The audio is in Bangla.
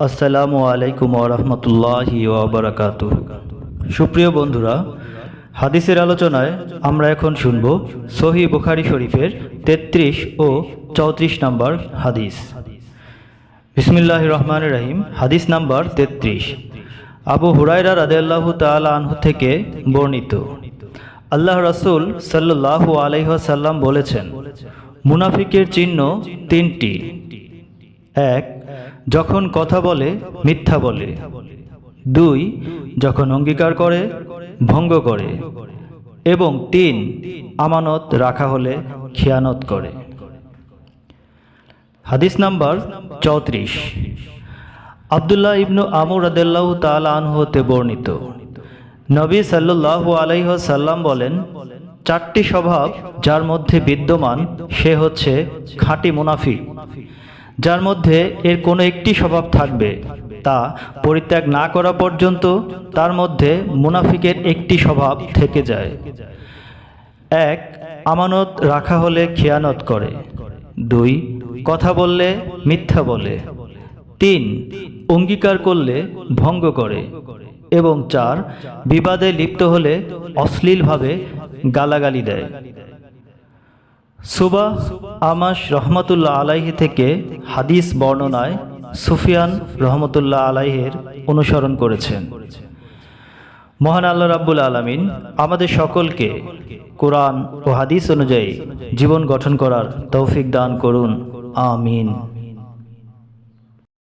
আসসালামু আলাইকুম ওরহমতুল্লাহি ওবরাকাত সুপ্রিয় বন্ধুরা, হাদিসের আলোচনায় আমরা এখন শুনব সহি বুখারি শরীফের তেত্রিশ ও চৌত্রিশ নম্বর হাদিস। বিসমিল্লাহ রহমান রহিম, হাদিস নাম্বার তেত্রিশ। আবু হুরাইরা রাদেল্লাহু তাল আনহু থেকে বর্ণিত। আল্লাহ রসুল সাল্লাহু আলাইসাল্লাম বলেছেন, মুনাফিকের চিহ্ন তিনটি। এক যখন কথা বলে, মিথ্যা বলে। দুই, যখন অঙ্গীকার করে, ভঙ্গ করে। এবং তিন, আমানত রাখা হলে খেয়ানত করে। হাদিস নাম্বার চৌত্রিশ। আবদুল্লাহ ইবনু আমর আদাল্লাহ তাল আনহু হতে বর্ণিত। নবী সাল্লু আলাইসাল্লাম বলেন, চারটি স্বভাব যার মধ্যে বিদ্যমান, সে হচ্ছে খাঁটি মুনাফি যার মধ্যে এর কোনো একটি স্বভাব থাকবে। তা পরিত্যাগ না করা পর্যন্ত তার মধ্যে মুনাফিকের একটি স্বভাব থেকে যায়। এক, আমানত রাখা হলে খেয়ানত করে। দুই, কথা বললে মিথ্যা বলে। তিন, অঙ্গীকার করলে ভঙ্গ করে। এবং চার, বিবাদে লিপ্ত হলে অশ্লীলভাবে গালাগালি দেয়। সুবা আমাস রহমতুল্লাহ আলাইহি থেকে হাদিস বর্ণনায় সুফিয়ান রহমতুল্লাহ আলাইহের অনুসরণ করেছেন। মহান আল্লাহ রাব্বুল আলমিন আমাদের সকলকে কোরআন ও হাদিস অনুযায়ী জীবন গঠন করার তৌফিক দান করুন। আমিন।